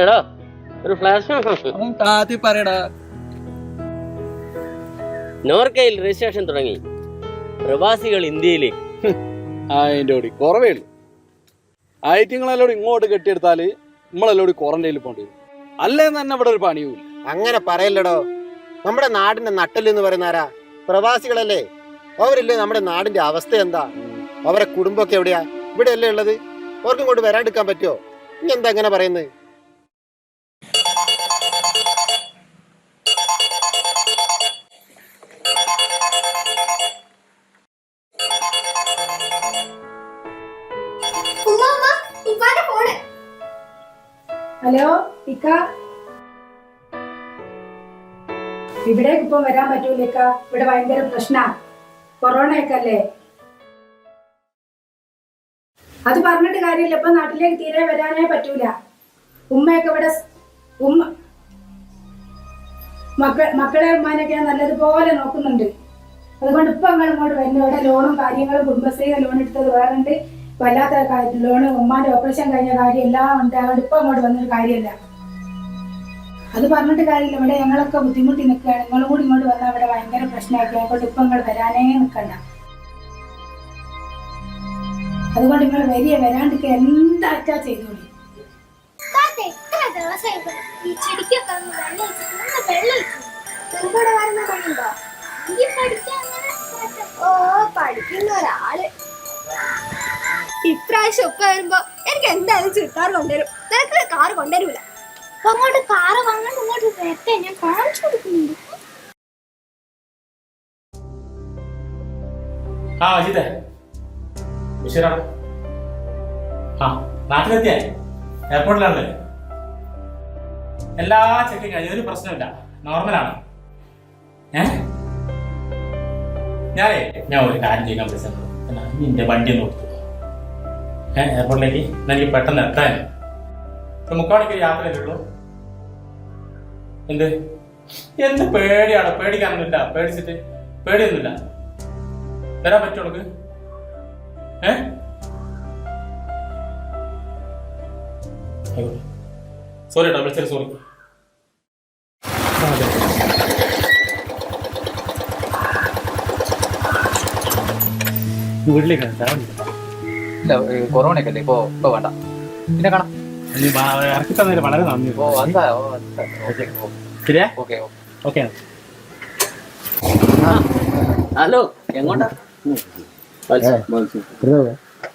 എടാ ഒരു ഫ്ലാഷ് താത്തി പറയടാ. നോർക്കയിൽ രജിസ്ട്രേഷൻ തുടങ്ങി. പ്രവാസികൾ ഇന്ത്യയിലേക്ക് അതിന്റെ കൂടി. കുറവേ ഉള്ളൂ. ഐറ്റിങ്ങളെല്ലോട് ഇങ്ങോട്ട് കെട്ടിയെടുത്താൽ നമ്മളെല്ലോടി ക്വാറന്റൈനിൽ പോകേണ്ടി വരും. അല്ലേ തന്നെ ഇവിടെ ഒരു പണിയുമില്ല. അങ്ങനെ പറയല്ലടോ. നമ്മുടെ നാടിന്റെ നട്ടൽ എന്ന് പറയുന്ന ആരാ? പ്രവാസികളല്ലേ? അവരില്ലേ നമ്മുടെ നാടിന്റെ അവസ്ഥ എന്താ? അവരെ കുടുംബമൊക്കെ എവിടെയാ? ഇവിടെ അല്ലേ ഉള്ളത്? അവർക്കും ഇങ്ങോട്ട് വരാണ്ടിരിക്കാൻ പറ്റുമോ? ഇനി എന്താ അങ്ങനെ പറയുന്നത്? ഹലോ ഇക്ക? ഇവിടേക്ക് ഇപ്പൊ വരാൻ പറ്റൂല ഇക്ക. ഇവിടെ ഭയങ്കര പ്രശ്നാ. കൊറോണയൊക്കെ അല്ലേ? അത് പറഞ്ഞിട്ട് കാര്യമില്ല. ഇപ്പൊ നാട്ടിലേക്ക് തീരെ വരാനേ പറ്റൂല. ഉമ്മയൊക്കെ ഇവിടെ ഉമ്മ മക്ക മക്കളെ ഉമ്മാനൊക്കെ നല്ലതുപോലെ നോക്കുന്നുണ്ട്. അതുകൊണ്ട് ഇപ്പൊ അങ്ങോട്ട് വരുന്നു ഇവിടെ ലോണും കാര്യങ്ങളും കുടുംബശ്രീ ലോൺ എടുത്തത് വേറെ ഉണ്ട് വല്ലാത്ത കാര്യം. ലോണ് ഉമ്മാന്റെ ഓപ്പറേഷൻ കഴിഞ്ഞ കാര്യം എല്ലാം ഉണ്ടാകാണ്ട് ഇപ്പൊ അങ്ങോട്ട് വന്നൊരു കാര്യമല്ല. അത് പറഞ്ഞിട്ട് കാര്യമില്ല. ഇവിടെ ഞങ്ങളൊക്കെ ബുദ്ധിമുട്ടി നിൽക്കുകയാണ്. നിങ്ങളും കൂടി ഇങ്ങോട്ട് വന്നാൽ ഇവിടെ ഭയങ്കര പ്രശ്നമാക്കി അതുകൊണ്ട് ഇപ്പൊ നിങ്ങൾ വരാനേ നിൽക്കണ്ട. അതുകൊണ്ട് നിങ്ങൾ വരിക. വരാണ്ടിരിക്കുക. എന്താച്ചാ ചെയ്തോളി. ഓ പഠിക്കുന്ന ഒരാൾ. ഇപ്രാവശ്യം ഒക്കെ വരുമ്പോ എനിക്ക് എന്തായാലും ചുരിദാർ കൊണ്ടുവരും. നിനക്ക് കാർ കൊണ്ടുവരൂല. അപ്പൊ അങ്ങോട്ട് കാറ് വാങ്ങാൻ ഇങ്ങോട്ട് വരട്ടെ ഞാൻ കാണിച്ചു കൊടുക്കുന്നുണ്ട്. ആ അജിതേ. ബഷീറാ. ആ നാട്ടിലെത്തിയേ? എയർപോർട്ടിലാണല്ലേ എല്ലാ ചെക്കിങ് കഴിഞ്ഞു. ഒരു പ്രശ്നമില്ല. നോർമലാണ് ഏ? ഞാനേ ഞാൻ ഒരു കാര്യം ചെയ്യാൻ വിളിച്ചത് എന്നാ, നീ എന്റെ വണ്ടി ഒന്ന് കൊടുത്തു എയർപോർട്ടിലേക്ക് എനിക്ക് പെട്ടെന്ന് എത്താൻ. മുക്കാണിക്ക് യാത്രയല്ലേ ഉള്ളൂ? എന്ത്? എന്ത് പേടിയാണ് പേടിക്കാനൊന്നുമില്ല. പേടിച്ചിട്ട് പേടിയൊന്നുമില്ല. തരാൻ ഉനക്ക് ഏ? സോറി കേട്ടോ വിളിച്ചത് സോറി വീട്ടിലേക്ക് ഇല്ല കൊറോണയൊക്കെ അല്ലേ? ഇപ്പൊ ഇപ്പൊ വേണ്ട. പിന്നെ കാണാം. ഇറക്കി തന്നതിൽ വളരെ നന്ദി. ഓ എന്താ? ഓ ഓക്കെ ശരിയാ ഓക്കെ ഓക്കെ. ഹലോ എങ്ങോട്ടാ?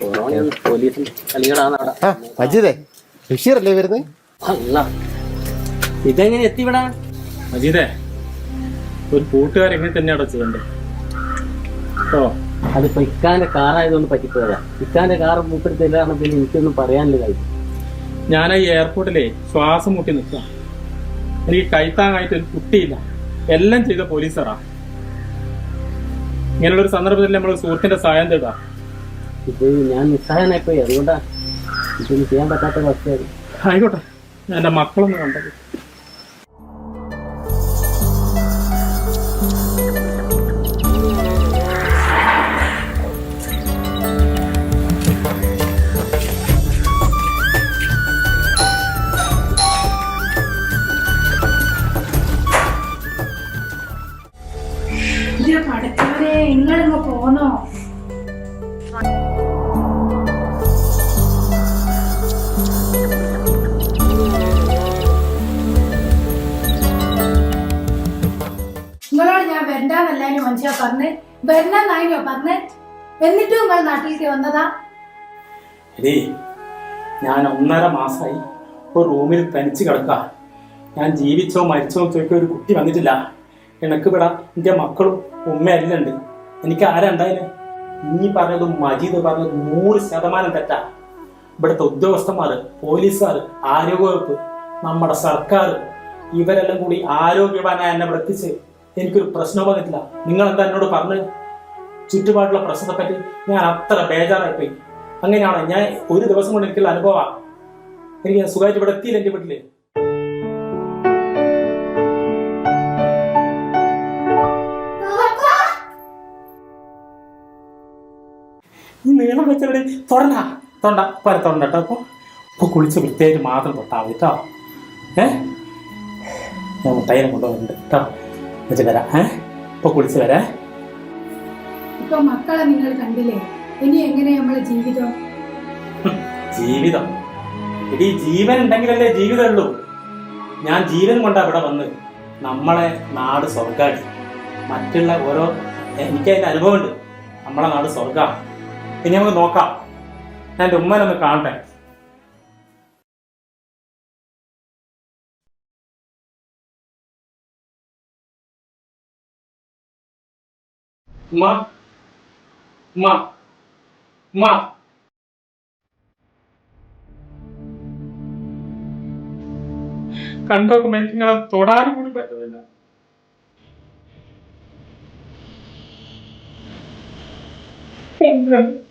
കൊറോണ ബഷീർ അല്ലേ വരുന്നത് അല്ല ഇതെങ്ങനെ എത്തിവിടാ മജീദേ ഒരു കൂട്ടുകാരെങ്ങനെ തന്നെ അടച്ചിട്ടുണ്ട് ഓ അതിപ്പോ ഇക്കാന്റെ കാറായതുകൊണ്ട് പറ്റിപ്പോയതാ. ഇക്കാന്റെ കാർ മൂപ്പരുത്തില്ലാണ് പിന്നെ എനിക്കൊന്നും പറയാനില്ല കാര്യം. ഞാൻ ഈ എയർപോർട്ടിലെ ശ്വാസം മുട്ടി നിൽക്കുക എനിക്ക് കൈത്താങ്ങായിട്ട് ഒരു കുട്ടിയില്ല. എല്ലാം ചെയ്ത പോലീസറാ. ഇങ്ങനെയുള്ള ഒരു സന്ദർഭത്തിൽ നമ്മൾ സുഹൃത്തിന്റെ സഹായം തേടാ. ഇത് ഞാൻ നിസ്സഹായനായി പോയി അതുകൊണ്ടാ ഇതൊന്നും ചെയ്യാൻ പറ്റാത്ത അവസ്ഥയായിരുന്നു ആയിക്കോട്ടെ. എന്റെ മക്കളൊന്നും കണ്ടത് ഇത് പഠിച്ചവരെ നിങ്ങളിങ്ങ് പോന്നോ? നിങ്ങളോട് ഞാൻ വരണ്ടെന്നല്ലായിരുന്നു മനുഷ്യ പറഞ്ഞ് വരണ്ടെന്നായിനോ പറഞ്ഞ്. എന്നിട്ടും നിങ്ങൾ നാട്ടിലേക്ക് വന്നതാ? എടീ ഞാൻ ഒന്നര മാസമായി ഒരു റൂമിൽ തനിച്ച് കിടക്കുക ഞാൻ ജീവിച്ചോ മരിച്ചോ ചോദിക്കോ ഒരു കുട്ടി വന്നിട്ടില്ല. എനക്ക് ഇവിടെ എന്റെ മക്കളും ഉമ്മയെല്ലാം ഉണ്ട് എനിക്ക് ആരാ ഉണ്ടായിന് നീ പറഞ്ഞത് മജീദ് പറഞ്ഞത് നൂറ് ശതമാനം തെറ്റാ. ഇവിടുത്തെ ഉദ്യോഗസ്ഥന്മാർ പോലീസുകാർ ആരോഗ്യവകുപ്പ് നമ്മുടെ സർക്കാർ ഇവരെല്ലാം കൂടി ആരോഗ്യവാനായ എന്നെ ഇവിടെ എനിക്കൊരു പ്രശ്നം വന്നിട്ടില്ല. നിങ്ങൾ എന്താ എന്നോട് പറഞ്ഞ്? ചുറ്റുപാടുള്ള പ്രശ്നത്തെ പറ്റി ഞാൻ അത്ര ബേജാറായിപ്പോയി. അങ്ങനെയാണ്? ഞാൻ ഒരു ദിവസം കൊണ്ട് എനിക്കുള്ള അനുഭവമാണ് എനിക്ക് സുഖമായിട്ട് ഇവിടെ എത്തിയില്ല എന്റെ വീട്ടിൽ. നീളം വെച്ചവിടെ തൊടണ്ട. തൊണ്ട പോലെ തൊണ്ട കേട്ടോ അപ്പൊ ഇപ്പൊ കുളിച്ച് വൃത്തിയായിട്ട് മാത്രം തൊട്ടാ മതി കേട്ടോ ഏ? ഞാൻ മുട്ടായിനെ കൊണ്ടുപോകുന്നുണ്ട് കേട്ടോ എന്നിട്ട് വരാം ഏ? ഇപ്പൊ കുളിച്ച് വരാം. ഇപ്പൊ മക്കളെ നിങ്ങൾ കണ്ടില്ലേ? ഇനി എങ്ങനെ നമ്മളെ ജീവിതം? ജീവിതം? എടി ജീവൻ ഉണ്ടെങ്കിലല്ലേ ജീവിതമുള്ളൂ. ഞാൻ ജീവൻ കൊണ്ടാ ഇവിടെ വന്ന് നമ്മളെ നാട് സ്വർഗാടി മറ്റുള്ള ഓരോ എനിക്ക് അനുഭവമുണ്ട്. നമ്മളെ നാട് സ്വർഗ ഇനി നമുക്ക് നോക്കാം. ഞാൻ എന്റെ ഉമ്മനൊന്ന് കാണട്ടെ. ഉമ്മ. ഉമ്മ. ഉമ്മ. തൊടാനും കൂടി പറ്റുന്നില്ല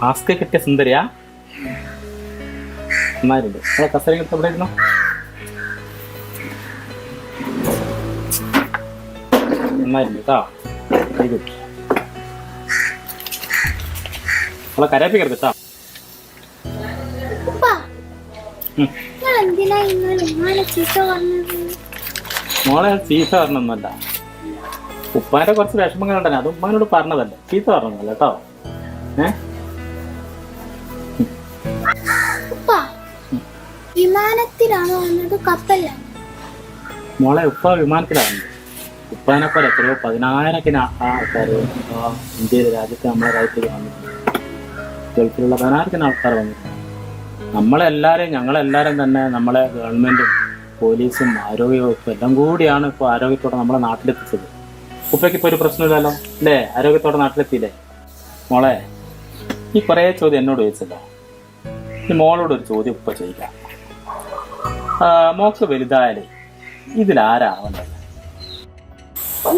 മാസ്ക് കിട്ടിയ സുന്ദരിയാ? അമ്മാരുണ്ട് നമ്മളെ കസര എവിടെ ഇരുന്നു നന്നായിരുന്നു കേട്ടോ വെരി ഗുഡ് നമ്മളെ കേട്ടോ മോളെ ചീത്ത പറഞ്ഞൊന്നുമല്ല. ഉപ്പാന്റെ കുറച്ച് വിഷമങ്ങളുണ്ടല്ലോ അത് ഉമ്മാനോട് പറഞ്ഞതല്ലേ. ചീത്ത പറഞ്ഞതല്ല കേട്ടോ ഏ? വിമാനത്തിലാണോ വന്നത്? കപ്പലിലാണ്? മോളെ ഉപ്പ വിമാനത്തിലാണ്. ഉപ്പാനെ പോലെ എത്രയോ പതിനായിരക്കിന് ആൾക്കാർ ഇന്ത്യയിലെ രാജ്യത്ത് നമ്മളെ രാജ്യത്തേക്ക് വന്നിട്ടുണ്ട് ഗൾഫിലുള്ള പതിനായിരത്തിന് ആൾക്കാർ വന്നിട്ടുണ്ട് നമ്മളെല്ലാവരെയും ഞങ്ങളെല്ലാവരും തന്നെ നമ്മളെ ഗവൺമെന്റും പോലീസും ആരോഗ്യവകുപ്പും എല്ലാം കൂടിയാണ് ഇപ്പോൾ ആരോഗ്യത്തോടെ നമ്മളെ നാട്ടിലെത്തിച്ചത്. ഉപ്പയ്ക്ക് ഇപ്പോൾ ഒരു പ്രശ്നമില്ലല്ലോ? അല്ലേ ആരോഗ്യത്തോടെ നാട്ടിലെത്തിയില്ലേ? മോളെ ഈ കുറേ ചോദ്യം എന്നോട് ചോദിച്ചല്ലോ. ഈ മോളോട് ഒരു ചോദ്യം ഉപ്പ ചോദിക്കാം. മോൾക്ക് വലുതായാലേ. ഇതിലാരാവണ്ടത്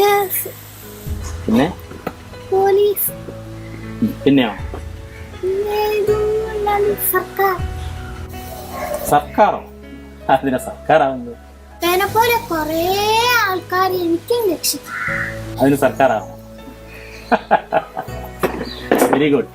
നഴ്സ് പിന്നെ? പോലീസ്. പിന്നെയോ? പിന്നെ സർക്കാർ. സർക്കാരോ അതിനെ സർക്കാരാവുന്നത് പോലെ കൊറേ ആൾക്കാർ എനിക്കും രക്ഷിക്കും. അതിന് സർക്കാരാവോ വെരി ഗുഡ്